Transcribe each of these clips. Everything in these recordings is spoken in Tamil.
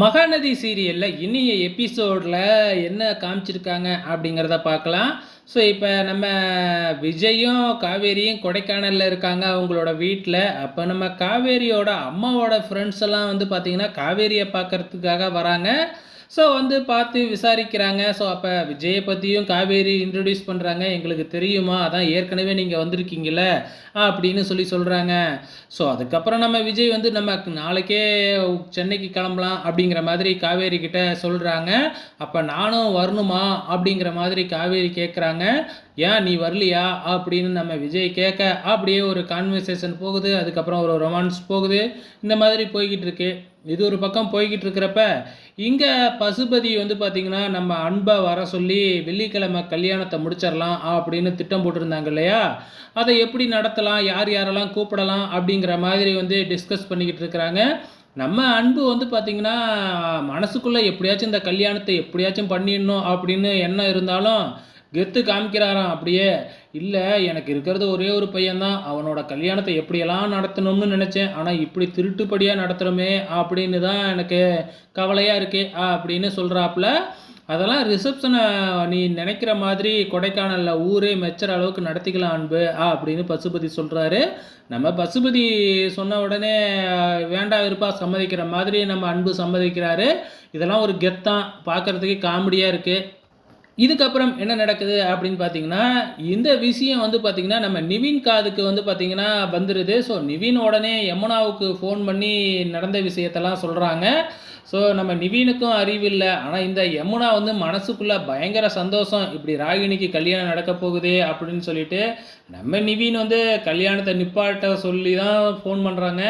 மகாநதி சீரியலில் இனிய எபிசோடில் என்ன காமிச்சிருக்காங்க அப்படிங்கிறத பார்க்கலாம். ஸோ இப்போ நம்ம விஜயும் காவேரியும் கொடைக்கானலில் இருக்காங்க அவங்களோட வீட்டில் அப்போ நம்ம காவேரியோட அம்மாவோட ஃப்ரெண்ட்ஸ் எல்லாம் வந்து பார்த்திங்கன்னா காவேரியை பார்க்கறதுக்காக வராங்க. ஸோ வந்து பார்த்து விசாரிக்கிறாங்க. ஸோ அப்போ விஜயை பற்றியும் காவேரி இன்ட்ரடியூஸ் பண்ணுறாங்க எங்களுக்கு தெரியுமா? அதான் ஏற்கனவே நீங்கள் வந்திருக்கீங்கள அப்படின்னு சொல்லி சொல்கிறாங்க ஸோ அதுக்கப்புறம் நம்ம விஜய் வந்து நம்ம நாளைக்கே சென்னைக்கு கிளம்பலாம் அப்படிங்கிற மாதிரி காவேரி கிட்ட சொல்கிறாங்க அப்போ நானும் வரணுமா? அப்படிங்கிற மாதிரி காவேரி கேட்குறாங்க ஏன் நீ வரலையா? அப்படின்னு நம்ம விஜய் கேட்க அப்படியே ஒரு கான்வர்சேஷன் போகுது. அதுக்கப்புறம் ஒரு ரொமான்ஸ் போகுது. இந்த மாதிரி போய்கிட்டு இருக்கு. இது ஒரு பக்கம் போய்கிட்டு இருக்கிறப்ப இங்கே பசுபதி வந்து பார்த்திங்கன்னா நம்ம அன்பை வர சொல்லி வெள்ளிக்கிழமை கல்யாணத்தை முடிச்சிடலாம் அப்படின்னு திட்டம் போட்டிருந்தாங்க இல்லையா? அதை எப்படி நடத்தலாம் யார் யாரெல்லாம் கூப்பிடலாம் அப்படிங்கிற மாதிரி வந்து டிஸ்கஸ் பண்ணிக்கிட்டு இருக்கிறாங்க. நம்ம அன்பு வந்து பார்த்திங்கன்னா மனசுக்குள்ளே எப்படியாச்சும் இந்த கல்யாணத்தை எப்படியாச்சும் பண்ணிடணும் அப்படின்னு எண்ணம் இருந்தாலும் கெத்து காமிக்கிறாராம் அப்படியே. இல்லை எனக்கு இருக்கிறது ஒரே ஒரு பையன்தான். அவனோட கல்யாணத்தை எப்படியெல்லாம் நடத்தணும்னு நினச்சேன். ஆனால் இப்படி திருட்டுப்படியாக நடத்துகிறோமே அப்படின்னு தான் எனக்கு கவலையாக இருக்கு அப்படின்னு சொல்கிறாப்புல அதெல்லாம் ரிசப்ஷனை நீ நினைக்கிற மாதிரி கொடைக்கானலில் ஊரே மெச்சுற அளவுக்கு நடத்திக்கலாம் அன்பு ஆ அப்படின்னு பசுபதி சொல்கிறாரு நம்ம பசுபதி சொன்ன உடனே வேண்டாம் இருப்பா சம்மதிக்கிற மாதிரி நம்ம அன்பு சம்மதிக்கிறாரு. இதெல்லாம் ஒரு கெத்தான். பார்க்குறதுக்கு காமெடியாக இருக்குது இதுக்கப்புறம் என்ன நடக்குது அப்படின்னு பார்த்தீங்கன்னா இந்த விஷயம் வந்து பார்த்திங்கன்னா நம்ம நிவின் காதுக்கு வந்து பார்த்திங்கன்னா வந்துடுது ஸோ நிவின் உடனே யமுனாவுக்கு ஃபோன் பண்ணி நடந்த விஷயத்தெல்லாம் சொல்கிறாங்க ஸோ நம்ம நிவீனுக்கும் அறிவில்லை ஆனால் இந்த யமுனா வந்து மனசுக்குள்ளே பயங்கர சந்தோஷம். இப்படி ராகினிக்கு கல்யாணம் நடக்க போகுது அப்படின்னு சொல்லிட்டு நம்ம நிவீன் வந்து கல்யாணத்தை நிப்பாட்ட சொல்லி தான் ஃபோன் பண்ணுறாங்க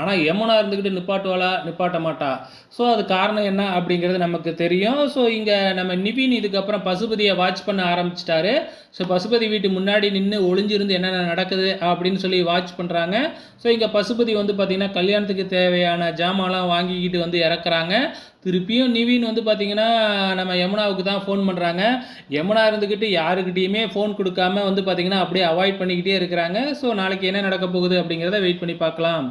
ஆனால் யமுனா இருந்துக்கிட்டு நிப்பாட்டுவாளா? நிப்பாட்ட மாட்டா. ஸோ அது காரணம் என்ன அப்படிங்கிறது நமக்கு தெரியும். ஸோ இங்கே நம்ம நிவின் இதுக்கப்புறம் பசுபதியை வாட்ச் பண்ண ஆரம்பிச்சிட்டாரு. ஸோ பசுபதி வீட்டு முன்னாடி நின்று ஒளிஞ்சிருந்து என்னென்ன நடக்குது அப்படின்னு சொல்லி வாட்ச் பண்ணுறாங்க ஸோ இங்கே பசுபதி வந்து பார்த்திங்கன்னா கல்யாணத்துக்கு தேவையான ஜாமான்லாம் வாங்கிக்கிட்டு வந்து இறக்குறாங்க. திருப்பியும் நிவின் வந்து பார்த்திங்கன்னா நம்ம யமுனாவுக்கு தான் ஃபோன் பண்ணுறாங்க யமுனா இருந்துக்கிட்டு யாருக்கிட்டேயுமே ஃபோன் கொடுக்காம வந்து பார்த்திங்கன்னா அப்படியே அவாய்ட் பண்ணிக்கிட்டே இருக்கிறாங்க. ஸோ நாளைக்கு என்ன நடக்க போகுது அப்படிங்கிறத வெயிட் பண்ணி பார்க்கலாம்.